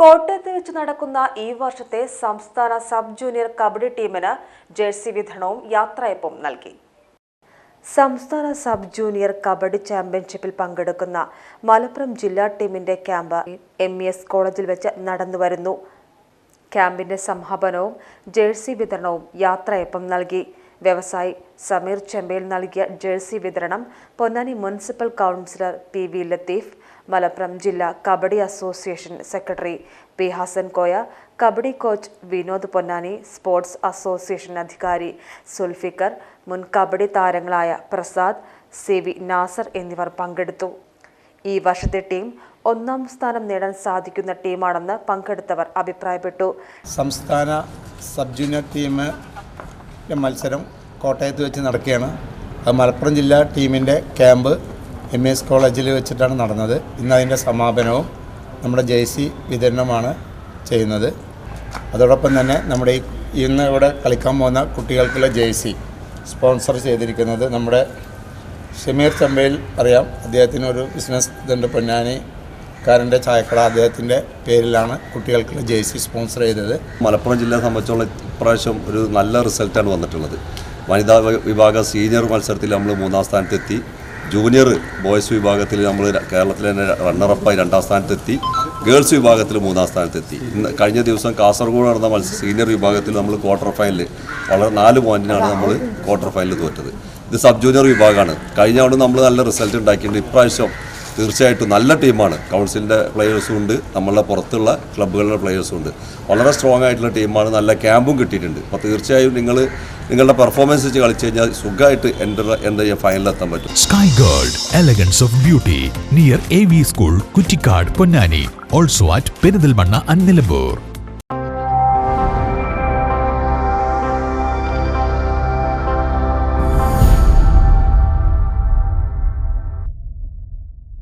കോട്ടയത്ത് വെച്ച് നടക്കുന്ന ഈ വർഷത്തെ സംസ്ഥാന സബ് ജൂനിയർ കബഡി ടീമിന് ജേഴ്സി വിതരണവും യാത്രയപ്പും നൽകി. സംസ്ഥാന സബ് ജൂനിയർ കബഡി ചാമ്പ്യൻഷിപ്പിൽ പങ്കെടുക്കുന്ന മലപ്പുറം ജില്ലാ ടീമിന്റെ ക്യാമ്പ് എം ഇ എസ് കോളേജിൽ വെച്ച് നടന്നുവരുന്നു ക്യാമ്പിന്റെ സമാപനവും ജേഴ്സി വിതരണവും യാത്രയപ്പം നൽകി. വ്യവസായി സമീർ ചെമ്പയിൽ നൽകിയ ജേഴ്സി വിതരണം Ponnani municipal councillor P V Latheef Malappuram ജില്ലാ kabaddi association secretary P Hasan Koya kabaddi coach Vinod Ponnani sports association അധികാരി സുൽഫിക്കർ മുൻ കബഡി താരങ്ങളായ പ്രസാദ് സി വി നാസർ എന്നിവർ പങ്കെടുത്തു. ഈ വർഷത്തെ ടീം ഒന്നാം സ്ഥാനം നേടാൻ സാധിക്കുന്ന ടീമാണെന്ന് പങ്കെടുത്തവർ അഭിപ്രായപ്പെട്ടു. സംസ്ഥാന സബ് ജൂനിയർ ടീമിന്റെ മത്സരം കോട്ടയത്ത് വെച്ച് നടക്കുകയാണ്. അത് മലപ്പുറം ജില്ലാ ടീമിന്റെ ക്യാമ്പ് എം എസ് കോളേജിൽ വെച്ചിട്ടാണ് നടന്നത്. ഇന്ന് അതിന്റെ സമാപനവും നമ്മുടെ ജേഴ്സി വിതരണമാണ് ചെയ്യുന്നത്. അതോടൊപ്പം തന്നെ നമ്മുടെ ഈ ഇന്ന് ഇവിടെ കളിക്കാൻ പോകുന്ന കുട്ടികൾക്കുള്ള ജേഴ്സി സ്പോൺസർ ചെയ്തിരിക്കുന്നത് നമ്മുടെ ഷമീർ ചമ്പയിൽ അറിയാം. അദ്ദേഹത്തിനൊരു ബിസിനസ് ഇതുണ്ട്. പൊന്നാനിക്കാരന്റെ ചായക്കട അദ്ദേഹത്തിന്റെ പേരിലാണ് കുട്ടികൾക്കുള്ള ജേഴ്സി സ്പോൺസർ ചെയ്തത്. മലപ്പുറം ജില്ലയെ സംബന്ധിച്ചോളം ഇപ്രാവശ്യം ഒരു നല്ല റിസൾട്ടാണ് വന്നിട്ടുള്ളത്. വനിതാ വിഭാഗ സീനിയർ മത്സരത്തിൽ നമ്മൾ മൂന്നാം സ്ഥാനത്തെത്തി. ജൂനിയർ ബോയ്സ് വിഭാഗത്തിൽ നമ്മൾ കേരളത്തിൽ തന്നെ റണ്ണറപ്പായി രണ്ടാം സ്ഥാനത്തെത്തി. ഗേൾസ് വിഭാഗത്തിൽ മൂന്നാം സ്ഥാനത്തെത്തി. ഇന്ന് കഴിഞ്ഞ ദിവസം കാസർഗോഡ് നടന്ന മത്സരം സീനിയർ വിഭാഗത്തിൽ നമ്മൾ ക്വാർട്ടർ ഫൈനലിൽ വളരെ നാല് പോയിന്റിനാണ് നമ്മൾ ക്വാർട്ടർ ഫൈനലിൽ തോറ്റത്. ഇത് സബ് ജൂനിയർ വിഭാഗമാണ്. കഴിഞ്ഞ തവണ നമ്മൾ നല്ല റിസൾട്ട് ഉണ്ടാക്കിയിട്ടുണ്ട്. ഇപ്രാവശ്യം തീർച്ചയായിട്ടും നല്ല ടീമാണ്. കൗൺസിലിന്റെ പ്ലെയേഴ്സും ഉണ്ട്. നമ്മളുടെ പുറത്തുള്ള ക്ലബ്ബുകളുടെ പ്ലെയേഴ്സും ഉണ്ട്. വളരെ സ്ട്രോങ് ആയിട്ടുള്ള ടീമാണ്. നല്ല ക്യാമ്പും കിട്ടിയിട്ടുണ്ട്. അപ്പോൾ തീർച്ചയായും നിങ്ങൾ നിങ്ങളുടെ പെർഫോമൻസ് വെച്ച് കളിച്ചു കഴിഞ്ഞാൽ സുഖമായിട്ട് എന്റെ എന്താ ചെയ്യുക ഫൈനലിലെത്താൻ പറ്റും. Sky girls elegance of beauty near A V school Kuttikkad Ponnani also at and Nilambur.